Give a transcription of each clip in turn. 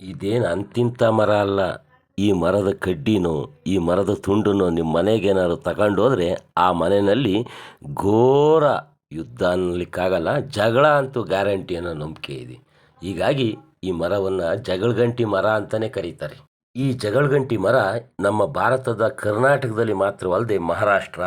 ಇದೇನು ಅಂತಿಂಥ ಮರ ಅಲ್ಲ. ಈ ಮರದ ಕಡ್ಡಿನೋ, ಈ ಮರದ ತುಂಡನ್ನೋ ನಿಮ್ಮ ಮನೆಗೇನಾದ್ರು ತಗೊಂಡು ಹೋದರೆ ಆ ಮನೆಯಲ್ಲಿ ಘೋರ ಯುದ್ಧ ಅನ್ನಲಿಕ್ಕಾಗಲ್ಲ ಜಗಳ ಅಂತೂ ಗ್ಯಾರಂಟಿ ಅನ್ನೋ ನಂಬಿಕೆ ಇದೆ. ಹೀಗಾಗಿ ಈ ಮರವನ್ನು ಜಗಳಗಂಟಿ ಮರ ಅಂತಲೇ ಕರೀತಾರೆ. ಈ ಜಗಳಗಂಟಿ ಮರ ನಮ್ಮ ಭಾರತದ ಕರ್ನಾಟಕದಲ್ಲಿ ಮಾತ್ರವಲ್ಲದೆ ಮಹಾರಾಷ್ಟ್ರ,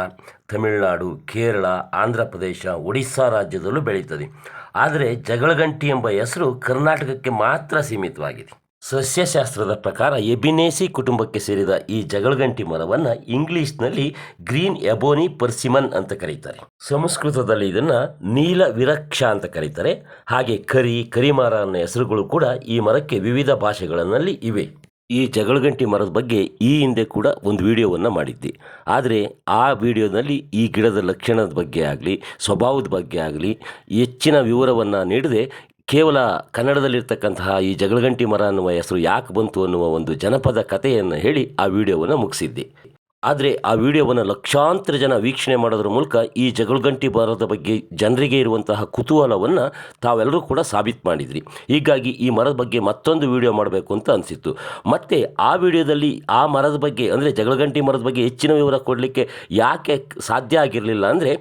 ತಮಿಳುನಾಡು, ಕೇರಳ, ಆಂಧ್ರ ಪ್ರದೇಶ, ಒಡಿಸ್ಸಾ ರಾಜ್ಯದಲ್ಲೂ ಬೆಳೀತದೆ. ಆದರೆ ಜಗಳಗಂಟಿ ಎಂಬ ಹೆಸರು ಕರ್ನಾಟಕಕ್ಕೆ ಮಾತ್ರ ಸೀಮಿತವಾಗಿದೆ. ಸಸ್ಯಶಾಸ್ತ್ರದ ಪ್ರಕಾರ ಎಬಿನೇಸಿ ಕುಟುಂಬಕ್ಕೆ ಸೇರಿದ ಈ ಜಗಳಗಂಟಿ ಮರವನ್ನು ಇಂಗ್ಲಿಷ್ನಲ್ಲಿ ಗ್ರೀನ್ ಎಬೋನಿ ಪರ್ಸಿಮನ್ ಅಂತ ಕರೀತಾರೆ. ಸಂಸ್ಕೃತದಲ್ಲಿ ಇದನ್ನು ನೀಲ ವಿರಕ್ಷ ಅಂತ ಕರೀತಾರೆ. ಹಾಗೆ ಕರಿ, ಕರಿಮರ ಅನ್ನೋ ಹೆಸರುಗಳು ಕೂಡ ಈ ಮರಕ್ಕೆ ವಿವಿಧ ಭಾಷೆಗಳಲ್ಲಿ ಇವೆ. ಈ ಜಗಳಗಂಟಿ ಮರದ ಬಗ್ಗೆ ಈ ಹಿಂದೆ ಕೂಡ ಒಂದು ವಿಡಿಯೋವನ್ನು ಮಾಡಿದ್ದೆ. ಆದರೆ ಆ ವಿಡಿಯೋದಲ್ಲಿ ಈ ಗಿಡದ ಲಕ್ಷಣದ ಬಗ್ಗೆ ಆಗಲಿ, ಸ್ವಭಾವದ ಬಗ್ಗೆ ಆಗಲಿ, ಹೆಚ್ಚಿನ ವಿವರವನ್ನು ನೀಡದೆ ಕೇವಲ ಕನ್ನಡದಲ್ಲಿರ್ತಕ್ಕಂತಹ ಈ ಜಗಳಗಂಟಿ ಮರ ಅನ್ನುವ ಹೆಸರು ಯಾಕೆ ಬಂತು ಅನ್ನುವ ಒಂದು ಜನಪದ ಕಥೆಯನ್ನು ಹೇಳಿ ಆ ವಿಡಿಯೋವನ್ನು ಮುಗಿಸಿದ್ದೆ. ಆದರೆ ಆ ವಿಡಿಯೋವನ್ನು ಲಕ್ಷಾಂತರ ಜನ ವೀಕ್ಷಣೆ ಮಾಡೋದ್ರ ಮೂಲಕ ಈ ಜಗಳಗಂಟಿ ಮರದ ಬಗ್ಗೆ ಜನರಿಗೆ ಇರುವಂತಹ ಕುತೂಹಲವನ್ನು ತಾವೆಲ್ಲರೂ ಕೂಡ ಸಾಬೀತು ಮಾಡಿದ್ರಿ. ಹೀಗಾಗಿ ಈ ಮರದ ಬಗ್ಗೆ ಮತ್ತೊಂದು ವಿಡಿಯೋ ಮಾಡಬೇಕು ಅಂತ ಅನಿಸಿತ್ತು. ಮತ್ತು ಆ ವಿಡಿಯೋದಲ್ಲಿ ಆ ಮರದ ಬಗ್ಗೆ ಅಂದರೆ ಜಗಳಗಂಟಿ ಮರದ ಬಗ್ಗೆ ಹೆಚ್ಚಿನ ವಿವರ ಕೊಡಲಿಕ್ಕೆ ಯಾಕೆ ಸಾಧ್ಯ ಆಗಿರಲಿಲ್ಲ ಅಂದರೆ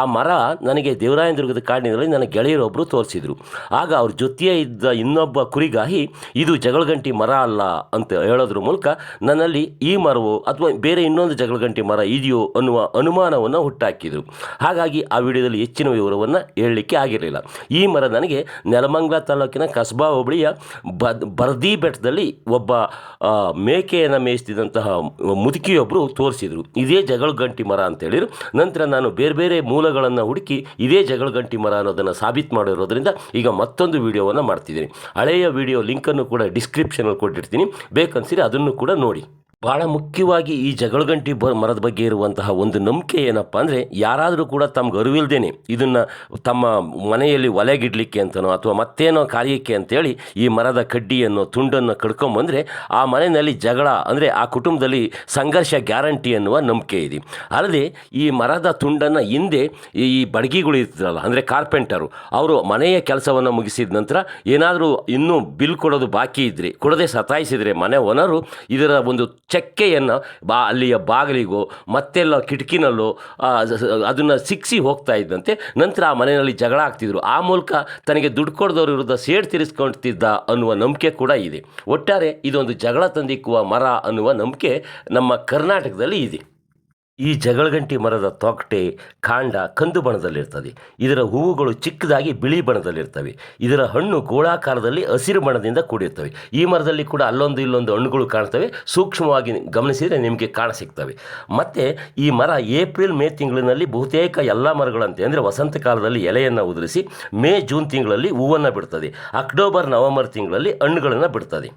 ಆ ಮರ ನನಗೆ ದೇವರಾಯನದುರ್ಗದ ಕಾಡಿನಲ್ಲಿ ನನ್ನ ಗೆಳೆಯರೊಬ್ಬರು ತೋರಿಸಿದರು. ಆಗ ಅವ್ರ ಜೊತೆಯೇ ಇದ್ದ ಇನ್ನೊಬ್ಬ ಕುರಿಗಾಹಿ ಇದು ಜಗಳಗಂಟಿ ಮರ ಅಲ್ಲ ಅಂತ ಹೇಳೋದ್ರ ಮೂಲಕ ನನ್ನಲ್ಲಿ ಈ ಮರವು ಅಥವಾ ಬೇರೆ ಇನ್ನೊಂದು ಜಗಳಗಂಟಿ ಮರ ಇದೆಯೋ ಅನ್ನುವ ಅನುಮಾನವನ್ನು ಹುಟ್ಟಾಕಿದರು. ಹಾಗಾಗಿ ಆ ವಿಡಿಯೋದಲ್ಲಿ ಹೆಚ್ಚಿನ ವಿವರವನ್ನು ಹೇಳಲಿಕ್ಕೆ ಆಗಿರಲಿಲ್ಲ. ಈ ಮರ ನನಗೆ ನೆಲಮಂಗಲ ತಾಲೂಕಿನ ಕಸ್ಬಾ ಹೋಬಳಿಯ ಬರ್ದಿ ಬೆಟ್ಟದಲ್ಲಿ ಒಬ್ಬ ಮೇಕೆಯನ್ನು ಮೇಯಿಸ್ತಿದ್ದಂತಹ ಮುದುಕಿಯೊಬ್ಬರು ತೋರಿಸಿದರು. ಇದೇ ಜಗಳಗಂಟಿ ಮರ ಅಂತ ಹೇಳಿದ್ರು. ನಂತರ ನಾನು ಬೇರೆ ಬೇರೆ ಮೂಲಗಳನ್ನು ಹುಡುಕಿ ಇದೇ ಜಗಳಗಂಟಿ ಮರ ಅನ್ನೋದನ್ನು ಸಾಬೀತು ಮಾಡಿರೋದ್ರಿಂದ ಈಗ ಮತ್ತೊಂದು ವಿಡಿಯೋವನ್ನು ಮಾಡ್ತಿದ್ದೀನಿ. ಹಳೆಯ ವಿಡಿಯೋ ಲಿಂಕನ್ನು ಕೂಡ ಡಿಸ್ಕ್ರಿಪ್ಷನಲ್ಲಿ ಕೊಟ್ಟಿರ್ತೀನಿ. ಬೇಕನ್ಸಿರಿ ಅದನ್ನು ಕೂಡ ನೋಡಿ. ಭಾಳ ಮುಖ್ಯವಾಗಿ ಈ ಜಗಳಗಂಟಿ ಬ, ಮರದ ಬಗ್ಗೆ ಇರುವಂತಹ ಒಂದು ನಂಬಿಕೆ ಏನಪ್ಪ ಅಂದರೆ ಯಾರಾದರೂ ಕೂಡ ತಮ್ಗೆ ಅರಿವಿಲ್ದೇನೆ ಇದನ್ನು ತಮ್ಮ ಮನೆಯಲ್ಲಿ ಒಲೆಗಿಡಲಿಕ್ಕೆ ಅಂತನೋ ಅಥವಾ ಮತ್ತೇನೋ ಕಾರ್ಯಕ್ಕೆ ಅಂತೇಳಿ ಈ ಮರದ ಕಡ್ಡಿಯನ್ನು ತುಂಡನ್ನು ಕಡ್ಕೊಂಬಂದರೆ ಆ ಮನೆಯಲ್ಲಿ ಜಗಳ ಅಂದರೆ ಆ ಕುಟುಂಬದಲ್ಲಿ ಸಂಘರ್ಷ ಗ್ಯಾರಂಟಿ ಅನ್ನುವ ನಂಬಿಕೆ ಇದೆ. ಅಲ್ಲದೆ ಈ ಮರದ ತುಂಡನ್ನು ಹಿಂದೆ ಈ ಬಡಗಿಗಳು ಇರ್ತಾರಲ್ಲ ಅಂದರೆ ಕಾರ್ಪೆಂಟರು ಅವರು ಮನೆಯ ಕೆಲಸವನ್ನು ಮುಗಿಸಿದ ನಂತರ ಏನಾದರೂ ಇನ್ನೂ ಬಿಲ್ ಕೊಡೋದು ಬಾಕಿ ಇದ್ದರೆ ಕೊಡದೆ ಸತಾಯಿಸಿದರೆ ಮನೆ ಓನರು ಇದರ ಒಂದು ಚಕ್ಕೆಯನ್ನು ಬಾ ಅಲ್ಲಿಯ ಬಾಗಿಲಿಗೋ ಮತ್ತೆಲ್ಲ ಕಿಟಕಿನಲ್ಲೋ ಅದನ್ನು ಸಿಕ್ಕಿಸಿ ಹೋಗ್ತಾ ಇದ್ದಂತೆ ನಂತರ ಆ ಮನೆಯಲ್ಲಿ ಜಗಳ ಆಗ್ತಿದ್ರು. ಆ ಮೂಲಕ ತನಗೆ ದುಡ್ಡು ಕೊಡದವ್ರ ವಿರುದ್ಧ ಸೇಡ್ ತೀರಿಸ್ಕೊಳ್ತಿದ್ದ ಅನ್ನುವ ನಂಬಿಕೆ ಕೂಡ ಇದೆ. ಒಟ್ಟಾರೆ ಇದೊಂದು ಜಗಳ ತಂದಿಕ್ಕುವ ಮರ ಅನ್ನುವ ನಂಬಿಕೆ ನಮ್ಮ ಕರ್ನಾಟಕದಲ್ಲಿ ಇದೆ. ಈ ಜಗಳಗಂಟಿ ಮರದ ತೊಗಟೆ ಕಾಂಡ ಕಂದು ಬಣ್ಣದಲ್ಲಿರ್ತದೆ ಇದರ ಹೂವುಗಳು ಚಿಕ್ಕದಾಗಿ ಬಿಳಿ ಬಣ್ಣದಲ್ಲಿರ್ತವೆ ಇದರ ಹಣ್ಣು ಗೋಳಾಕಾರದಲ್ಲಿ ಹಸಿರು ಬಣ್ಣದಿಂದ ಕೂಡಿರ್ತವೆ. ಈ ಮರದಲ್ಲಿ ಕೂಡ ಅಲ್ಲೊಂದು ಇಲ್ಲೊಂದು ಹಣ್ಣುಗಳು ಕಾಣ್ತವೆ. ಸೂಕ್ಷ್ಮವಾಗಿ ಗಮನಿಸಿದರೆ ನಿಮಗೆ ಕಾಣಸಿಗ್ತವೆ. ಮತ್ತು ಈ ಮರ ಏಪ್ರಿಲ್ ಮೇ ತಿಂಗಳಿನಲ್ಲಿ ಬಹುತೇಕ ಎಲ್ಲ ಮರಗಳಂತೆ, ಅಂದರೆ ವಸಂತ ಕಾಲದಲ್ಲಿ ಎಲೆಯನ್ನು ಉದುರಿಸಿ ಮೇ ಜೂನ್ ತಿಂಗಳಲ್ಲಿ ಹೂವನ್ನು ಬಿಡ್ತದೆ. ಅಕ್ಟೋಬರ್ ನವೆಂಬರ್ ತಿಂಗಳಲ್ಲಿ ಹಣ್ಣುಗಳನ್ನು ಬಿಡ್ತದೆ.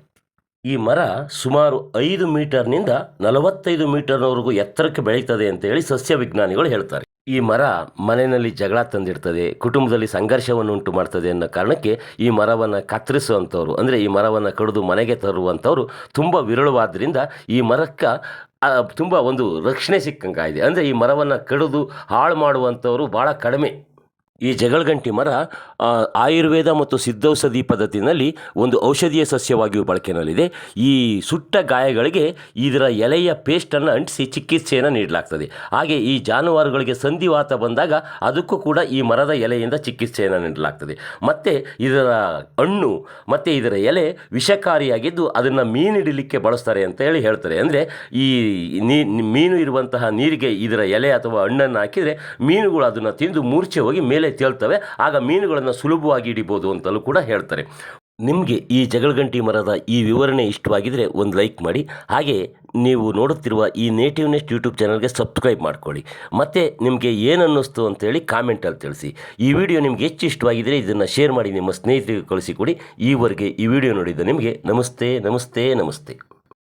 ಈ ಮರ ಸುಮಾರು ಐದು ಮೀಟರ್ನಿಂದ ನಲವತ್ತೈದು ಮೀಟರ್ನವರೆಗೂ ಎತ್ತರಕ್ಕೆ ಬೆಳೀತದೆ ಅಂತೇಳಿ ಸಸ್ಯ ವಿಜ್ಞಾನಿಗಳು ಹೇಳ್ತಾರೆ. ಈ ಮರ ಮನೆಯಲ್ಲಿ ಜಗಳ ತಂದಿಡ್ತದೆ, ಕುಟುಂಬದಲ್ಲಿ ಸಂಘರ್ಷವನ್ನು ಉಂಟು ಮಾಡ್ತದೆ ಅನ್ನೋ ಕಾರಣಕ್ಕೆ ಈ ಮರವನ್ನು ಕತ್ತರಿಸುವಂಥವ್ರು, ಅಂದರೆ ಈ ಮರವನ್ನು ಕಡಿದು ಮನೆಗೆ ತರುವಂಥವ್ರು ತುಂಬ ವಿರಳವಾದ್ದರಿಂದ ಈ ಮರಕ್ಕೆ ತುಂಬ ಒಂದು ರಕ್ಷಣೆ ಸಿಕ್ಕಂಗಾಗಿದೆ. ಅಂದರೆ ಈ ಮರವನ್ನು ಕಡಿದು ಹಾಳು ಮಾಡುವಂಥವ್ರು ಭಾಳ ಕಡಿಮೆ. ಈ ಜಗಳಗಂಟಿ ಮರ ಆಯುರ್ವೇದ ಮತ್ತು ಸಿದ್ಧೌಷಧಿ ಪದ್ಧತಿನಲ್ಲಿ ಒಂದು ಔಷಧೀಯ ಸಸ್ಯವಾಗಿಯೂ ಬಳಕೆಯಲ್ಲಿದೆ ಈ ಸುಟ್ಟ ಗಾಯಗಳಿಗೆ ಇದರ ಎಲೆಯ ಪೇಸ್ಟನ್ನು ಅಂಟಿಸಿ ಚಿಕಿತ್ಸೆಯನ್ನು ನೀಡಲಾಗ್ತದೆ. ಹಾಗೆ ಈ ಜಾನುವಾರುಗಳಿಗೆ ಸಂಧಿವಾತ ಬಂದಾಗ ಅದಕ್ಕೂ ಕೂಡ ಈ ಮರದ ಎಲೆಯಿಂದ ಚಿಕಿತ್ಸೆಯನ್ನು ನೀಡಲಾಗ್ತದೆ. ಮತ್ತು ಇದರ ಹಣ್ಣು, ಮತ್ತು ಇದರ ಎಲೆ ವಿಷಕಾರಿಯಾಗಿದ್ದು ಅದನ್ನು ಮೀನಿಡಲಿಕ್ಕೆ ಬಳಸ್ತಾರೆ ಅಂತ ಹೇಳಿ ಹೇಳ್ತಾರೆ. ಅಂದರೆ ಈ ಮೀನು ಇರುವಂತಹ ನೀರಿಗೆ ಇದರ ಎಲೆ ಅಥವಾ ಹಣ್ಣನ್ನು ಹಾಕಿದರೆ ಮೀನುಗಳು ಅದನ್ನು ತಿಂದು ಮೂರ್ಛೆ ಹೋಗಿ ಮೇಲೆ ತೇಲ್ತವೆ ಆಗ ಮೀನುಗಳನ್ನು ಸುಲಭವಾಗಿ ಹಿಡಿಬೋದು ಅಂತಲೂ ಕೂಡ ಹೇಳ್ತಾರೆ. ನಿಮಗೆ ಈ ಜಗಳಗಂಟಿ ಮರದ ಈ ವಿವರಣೆ ಇಷ್ಟವಾಗಿದ್ದರೆ ಒಂದು ಲೈಕ್ ಮಾಡಿ, ಹಾಗೆ ನೀವು ನೋಡುತ್ತಿರುವ ಈ ನೇಟಿವ್ ನೆಸ್ಟ್ ಯೂಟ್ಯೂಬ್ ಚಾನಲ್ಗೆ ಸಬ್ಸ್ಕ್ರೈಬ್ ಮಾಡ್ಕೊಳ್ಳಿ. ಮತ್ತು ನಿಮಗೆ ಏನು ಅನ್ನಿಸ್ತು ಅಂತೇಳಿ ಕಾಮೆಂಟಲ್ಲಿ ತಿಳಿಸಿ. ಈ ವಿಡಿಯೋ ನಿಮಗೆ ಹೆಚ್ಚು ಇಷ್ಟವಾಗಿದ್ದರೆ ಇದನ್ನು ಶೇರ್ ಮಾಡಿ, ನಿಮ್ಮ ಸ್ನೇಹಿತರಿಗೆ ಕಳಿಸಿಕೊಡಿ. ಈವರೆಗೆ ಈ ವಿಡಿಯೋ ನೋಡಿದ ನಿಮಗೆ ನಮಸ್ತೆ ನಮಸ್ತೆ ನಮಸ್ತೆ.